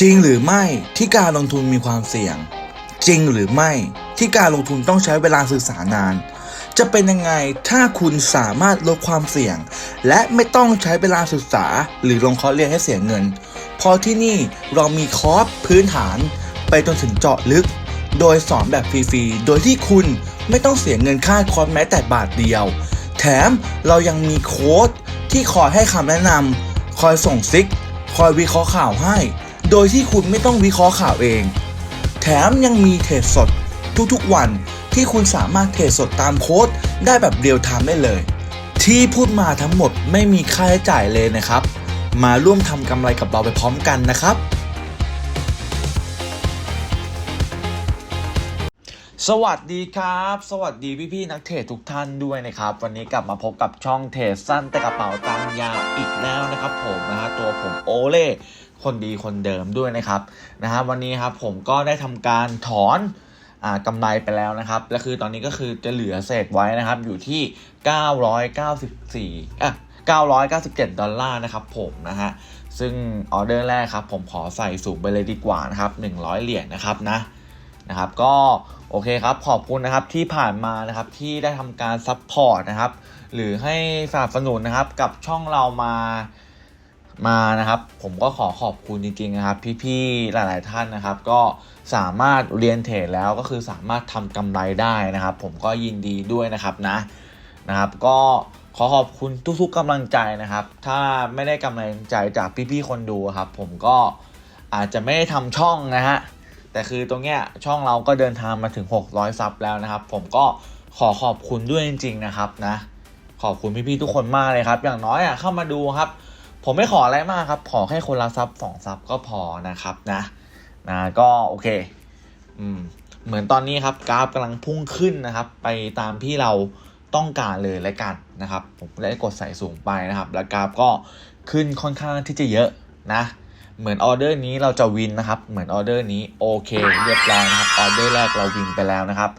จริงหรือไม่ที่การลงทุนมีความเสี่ยง จริงหรือไม่ที่การลงทุนต้องใช้เวลาศึกษานาน จะเป็นยังไงถ้าคุณสามารถลดความเสี่ยง และไม่ต้องใช้เวลาศึกษา หรือลงคอร์สเรียนให้เสียเงินพราะที่นี่เรามีคอร์สพื้นฐาน ไปจนถึงเจาะลึก โดยสอนแบบฟรีๆโดยที่คุณไม่ต้องเสียเงินค่าคอร์สแม้แต่บาทเดียว แถมเรายังมีโค้ดที่คอยให้คำแนะนำคอยส่งซิก คอยวิเคราะห์ข่าวให้ โดยที่คุณไม่ต้องวิเคราะห์ข่าวเอง แถมยังมีเทรดสดทุกๆวันที่คุณสามารถเทรดสดตามโค้ดได้แบบเรียลไทม์ได้เลย ที่พูดมาทั้งหมดไม่มีค่าใช้จ่ายเลยนะครับ มาร่วมทำกำไรกับเราไปพร้อมกันนะครับ สวัสดีครับ สวัสดีพี่ๆนักเทรดทุกท่านด้วยนะครับ วันนี้กลับมาพบกับช่องเทรดสั้นแต่กระเป๋าตังยาวอีกแล้วนะครับ ผมนะฮะตัวผมโอเล่คนดีคนเดิมด้วยนะครับนะฮะวันนี้ครับผมก็ได้ทำการถอนอ่ากำไรไปแล้วนะครับและคือตอนนี้ก็คือจะเหลือเศษไว้นะครับอยู่ที่ 994อะ997 ดอลลาร์นะครับผมนะฮะซึ่งออเดอร์แรกครับผมขอใส่สูงไปเลยดีกว่านะครับ100 เหรียญนะครับนะ นะครับก็โอเคครับขอบคุณนะครับที่ผ่านมานะครับที่ได้ทำการซัพพอร์ตนะครับหรือให้สนับสนุนนะครับกับช่องเรามามานะครับ ผมก็ขอขอบคุณจริงๆนะครับ พี่ๆหลายๆท่านนะครับ ก็สามารถเรียนเทรดแล้วก็คือสามารถทำกำไรได้นะครับ ผมก็ยินดีด้วยนะครับนะนะครับ ก็ขอขอบคุณทุกๆกำลังใจนะครับ ถ้าไม่ได้กำลังใจจากพี่ๆคนดูครับ ผมก็อาจจะไม่ได้ทำช่องนะฮะ แต่คือตรงเนี้ยช่องเราก็เดินทางมาถึง 600 ซับแล้วนะครับ ผมก็ขอขอบคุณด้วยจริง ๆ นะครับนะ ขอบคุณพี่ๆทุกคนมากเลยครับ อย่างน้อยอะเข้ามาดูครับ ผมไม่ขออะไรมากครับ ขอแค่คนละซับสองซับก็พอนะครับนะนะก็โอเค อืมเหมือนตอนนี้ครับกราฟกำลังพุ่งขึ้นนะครับ ไปตามที่เราต้องการเลยและกันนะครับ ผมได้กดใส่สูงไปนะครับ แล้วกราฟก็ขึ้นค่อนข้างที่จะเยอะนะ เหมือนออเดอร์นี้เราจะวินนะครับ เหมือนออเดอร์นี้โอเคเรียบร้อยนะครับออเดอร์แรกเราวินไปแล้วนะครับ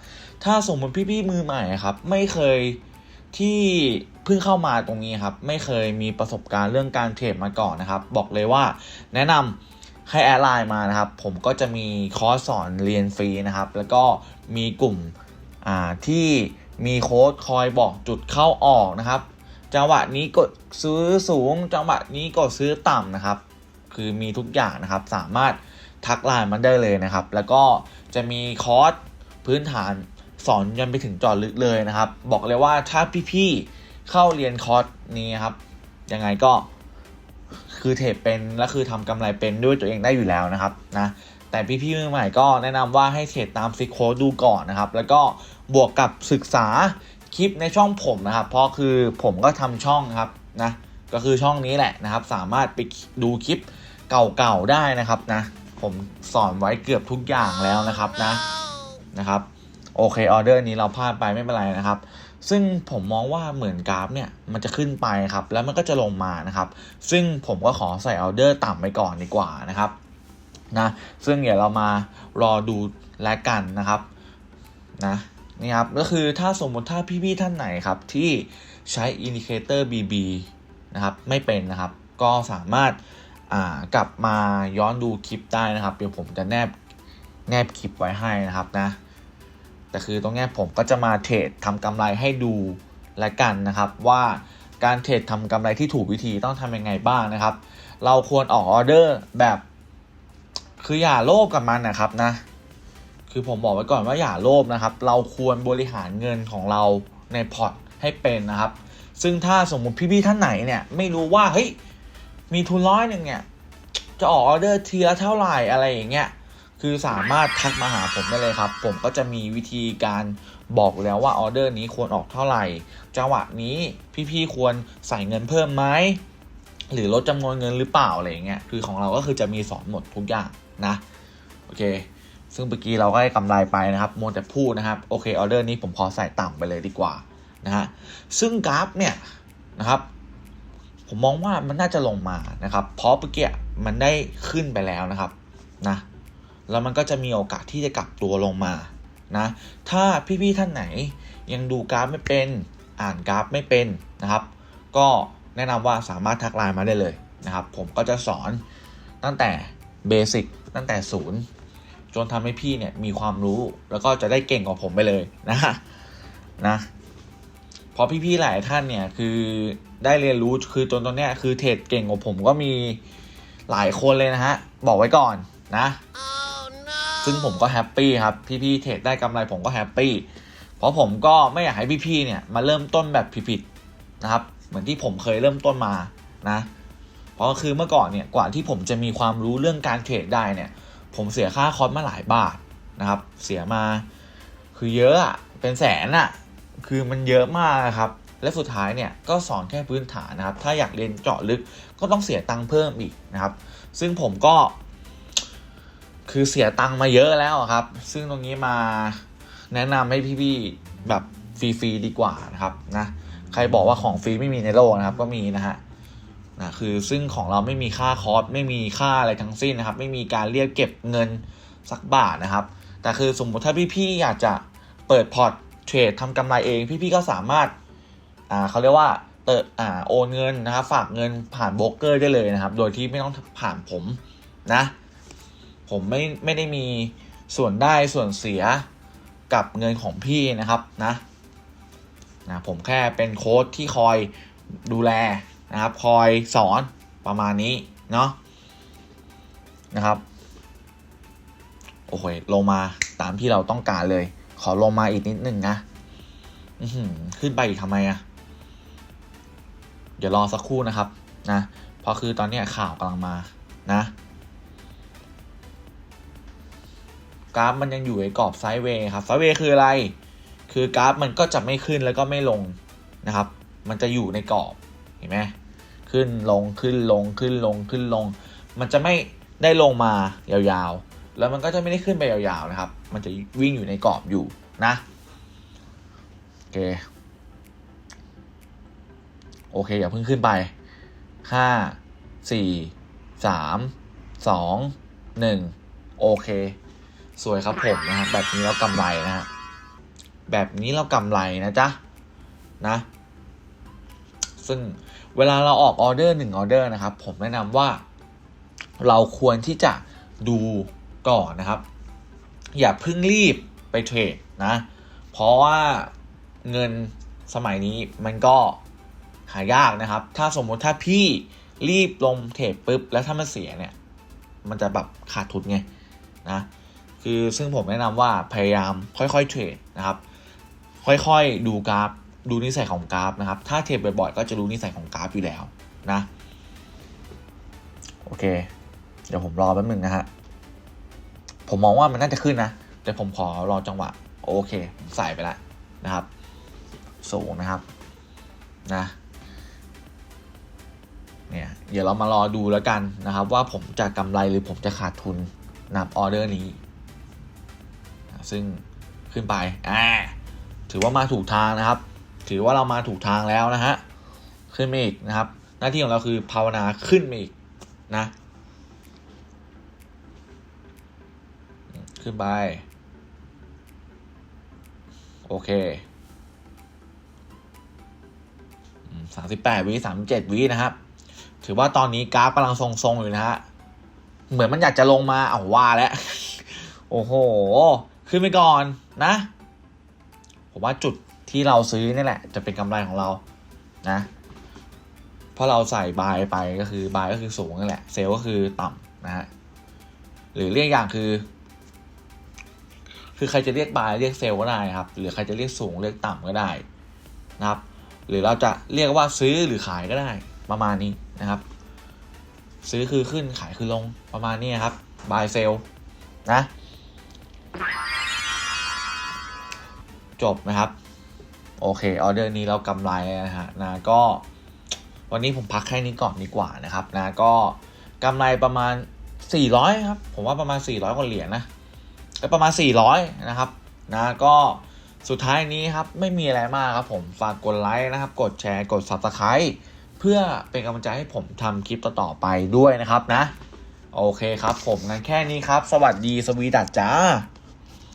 ถ้าสมมติพี่ๆมือใหม่ครับ ไม่เคยที่เพิ่งเข้ามาตรงนี้ครับ ไม่เคยมีประสบการณ์เรื่องการเทรดมาก่อนนะครับ บอกเลยว่าแนะนำให้แอดไลน์มานะครับ ผมก็จะมีคอร์สสอนเรียนฟรีนะครับ แล้วก็มีกลุ่มที่มีโค้ดคอยบอกจุดเข้าออกนะครับ จังหวะนี้กดซื้อสูง จังหวะนี้กดซื้อต่ำนะครับ คือมีทุกอย่างนะครับ สามารถทักไลน์มาได้เลยนะครับ แล้วก็จะมีคอร์สพื้นฐานสอนยันไปถึงจอดลึกเลยนะครับ บอกเลยว่าถ้าพี่ๆเข้าเรียนคอร์สนี้ครับยังไงก็คือเทรดเป็นและคือทำกำไรเป็นด้วยตัวเองได้อยู่แล้วนะครับนะแต่พี่ๆมือใหม่ก็แนะนำว่าให้เทรดตามซิกโคดดูก่อนนะครับ แล้วก็บวกกับศึกษาคลิปในช่องผมนะครับ เพราะคือผมก็ทำช่องครับนะก็คือช่องนี้แหละนะครับ สามารถไปดูคลิป เก่าๆได้นะครับนะ ผมสอนไว้เกือบทุกอย่างแล้วนะครับนะนะครับโอเคออเดอร์นี้เราพลาดไปไม่เป็นไรนะครับ ซึ่งผมมองว่าเหมือนกราฟเนี่ยมันจะขึ้นไปครับแล้วมันก็จะลงมานะครับ ซึ่งผมก็ขอใส่ออเดอร์ต่ำไปก่อนดีกว่านะครับนะซึ่งเดี๋ยวเรามารอดูแลกันนะครับนะนี่ครับก็คือถ้าสมมติถ้าพี่ๆท่านไหนครับ ที่ใช้อินดิเคเตอร์ BB นะครับไม่เป็นนะครับ ก็สามารถ กลับมาย้อนดูคลิปได้นะครับ เดี๋ยวผมจะแนบแนบคลิปไว้ให้นะครับนะแต่คือตรงนี้ผมก็จะมาเทรดทำกำไรให้ดูและกันนะครับว่าการเทรดทำกำไรที่ถูกวิธีต้องทำยังไงบ้างนะครับ เราควรออกออเดอร์แบบ คืออย่าโลภกับมันนะครับนะ คือผมบอกไว้ก่อนว่าอย่าโลภนะครับ เราควรบริหารเงินของเราในพอร์ตให้เป็นนะครับ ซึ่งถ้าสมมติพี่ๆท่านไหนเนี่ยไม่รู้ว่าเฮ้ย มีทุนร้อยหนึ่งเนี่ย จะออกออเดอร์ทีละเท่าไหร่อะไรอย่างเงี้ย คือสามารถทักมาหาผมได้เลยครับ ผมก็จะมีวิธีการบอกแล้วว่าออเดอร์นี้ควรออกเท่าไหร่ จังหวะนี้พี่ๆควรใส่เงินเพิ่มไหม หรือลดจำนวนเงินหรือเปล่าอะไรอย่างเงี้ย คือของเราก็คือจะมีสอนหมดทุกอย่างนะ โอเค ซึ่งเมื่อกี้เราก็ได้กำไรไปนะครับมวแต่พูดนะครับ โอเคออเดอร์นี้ผมขอใส่ต่ำไปเลยดีกว่านะฮะ ซึ่งกราฟเนี่ยนะครับ ผมมองว่ามันน่าจะลงมานะครับ เพราะเมื่อกี้มันได้ขึ้นไปแล้วนะครับนะแล้วมันก็จะมีโอกาสที่จะกลับตัวลงมานะถ้าพี่ๆท่านไหนยังดูกราฟไม่เป็นอ่านกราฟไม่เป็นนะครับ ก็แนะนำว่าสามารถทักไลน์มาได้เลยนะครับ ผมก็จะสอนตั้งแต่เบสิกตั้งแต่ศูนย์จนทำให้พี่เนี่ยมีความรู้แล้วก็จะได้เก่งกว่าผมไปเลยนะนะเพราะพี่ๆหลายท่านเนี่ยคือ ได้เรียนรู้คือจนตอนเนี้ยคือเทรดเก่งกว่าผมก็มีหลายคนเลยนะฮะ บอกไว้ก่อนนะซึ่งผมก็แฮปปี้ครับ พี่ๆเทรดได้กำไรผมก็แฮปปี้เพราะผมก็ไม่อยากให้พี่ๆเนี่ยมาเริ่มต้นแบบผิดๆนะครับ เหมือนที่ผมเคยเริ่มต้นมานะ เพราะคือเมื่อก่อนเนี่ยกว่าที่ผมจะมีความรู้เรื่องการเทรดได้เนี่ย ผมเสียค่าคอร์สมาหลายบาทนะครับ เสียมาคือเยอะอะเป็นแสนอะคือมันเยอะมากครับ และสุดท้ายเนี่ยก็สอนแค่พื้นฐานนะครับ ถ้าอยากเรียนเจาะลึกก็ต้องเสียตังค์เพิ่มอีกนะครับ ซึ่งผมก็ คือเสียตังค์มาเยอะแล้วครับ ซึ่งตรงนี้มาแนะนำให้พี่ๆแบบฟรีๆดีกว่านะครับนะใครบอกว่าของฟรีไม่มีในโลกนะครับ ก็มีนะฮะนะคือซึ่งของเราไม่มีค่าคอร์สไม่มีค่าอะไรทั้งสิ้นนะครับ ไม่มีการเรียกเก็บเงินสักบาทนะครับ แต่คือสมมติถ้าพี่ๆอยากจะเปิดพอร์ตเทรดทำกำไรเอง พี่ๆก็สามารถ อ่าเขาเรียกว่าเติดอ่าโอนเงินนะครับฝากเงินผ่านโบรกเกอร์ได้เลยนะครับ โดยที่ไม่ต้องผ่านผมนะ ผมไม่ไม่ได้มีส่วนได้ส่วนเสียกับเงินของพี่นะครับนะนะผมแค่เป็นโค้ดที่คอยดูแลนะครับ คอยสอนประมาณนี้เนาะนะครับ โอเคลงมาตามที่เราต้องการเลย ขอลงมาอีกนิดหนึ่งนะขึ้นไปอีกทำไมอะ เดี๋ยวรอสักครู่นะครับนะเพราะคือตอนนี้ข่าวกำลังมานะกราฟมันยังอยู่ในกรอบไซด์เวย์ครับไซด์เวย์คืออะไร คือกราฟมันก็จะไม่ขึ้นแล้วก็ไม่ลงนะครับ มันจะอยู่ในกรอบเห็นไหมขึ้นลงขึ้นลงขึ้นลงขึ้นลง มันจะไม่ได้ลงมายาวๆ แล้วมันก็จะไม่ได้ขึ้นไปยาวๆนะครับ มันจะวิ่งอยู่ในกรอบอยู่นะโอเค โอเคอย่าเพิ่งขึ้นไปห้าสี่สามสองหนึ่งโอเค สวยครับผมนะฮะแบบนี้เรากำไรนะฮะแบบนี้เรากำไรนะจ๊ะนะ ซึ่งเวลาเราออกออเดอร์หนึ่งออเดอร์นะครับ ผมแนะนำว่า เราควรที่จะดูก่อนนะครับ อย่าเพิ่งรีบไปเทรดนะ เพราะว่าเงินสมัยนี้มันก็ หายากนะครับ ถ้าสมมติถ้าพี่รีบลงเทรดปุ๊บ แล้วถ้ามันเสียเนี่ย มันจะแบบขาดทุนไงนะคือซึ่งผมแนะนำว่าพยายามค่อยๆเทรดนะครับ ค่อยๆดูกราฟ ดูนิสัยของกราฟนะครับ ถ้าเทรดบ่อยๆก็จะรู้นิสัยของกราฟอยู่แล้วนะโอเค เดี๋ยวผมรอแป๊บนึงนะฮะผมมองว่ามันน่าจะขึ้นนะแต่ผมขอรอจังหวะ โอเคผมใส่ไปแล้วนะครับ สูงนะครับนะ เนี่ยเดี๋ยวเรามารอดูแล้วกันนะครับ ว่าผมจะกำไรหรือผมจะขาดทุนนับออเดอร์นี้ ซึ่งขึ้นไปอ่าถือว่ามาถูกทางนะครับ ถือว่าเรามาถูกทางแล้วนะฮะขึ้นมาอีกนะครับ หน้าที่ของเราคือภาวนาขึ้นมาอีกนะ ขึ้นไป โอเคสามสิบแปดวิสามเจ็ดวินะครับ ถือว่าตอนนี้กราฟกำลังทรงๆอยู่นะฮะ เหมือนมันอยากจะลงมาเอาว่าแล้ว โอ้โห ขึ้นไปก่อนนะ ผมว่าจุดที่เราซื้อนี่แหละ จะเป็นกำไรของเรานะ เพราะเราใส่บายไปก็คือบายก็คือสูงนั่นแหละ เซลก็คือต่ำนะฮะ หรือเรียกอย่างคือ คือใครจะเรียกบายเรียกเซลก็ได้ครับ หรือใครจะเรียกสูงเรียกต่ำก็ได้นะครับ หรือเราจะเรียกว่าซื้อหรือขายก็ได้ประมาณนี้ นะครับ ซื้อคือขึ้นขายคือลงประมาณนี้ครับ buy sell นะ จบนะครับ โอเคออเดอร์นี้เรากำไรนะฮะนะก็ วันนี้ผมพักแค่นี้ก่อนดีกว่านะครับ นะก็กำไรประมาณ 400 ครับ ผมว่าประมาณ 400 กว่าเหรียญนะประมาณ 400 นะครับ นะก็สุดท้ายนี้ครับ ไม่มีอะไรมากครับผม ฝากกดไลค์นะครับ กดแชร์ กด Subscribe เพื่อเป็นกำลังใจให้ผมทำคลิปต่อๆไปด้วยนะครับนะ โอเคครับผมงั้นแค่นี้ครับ สวัสดีสวีดัตจ้า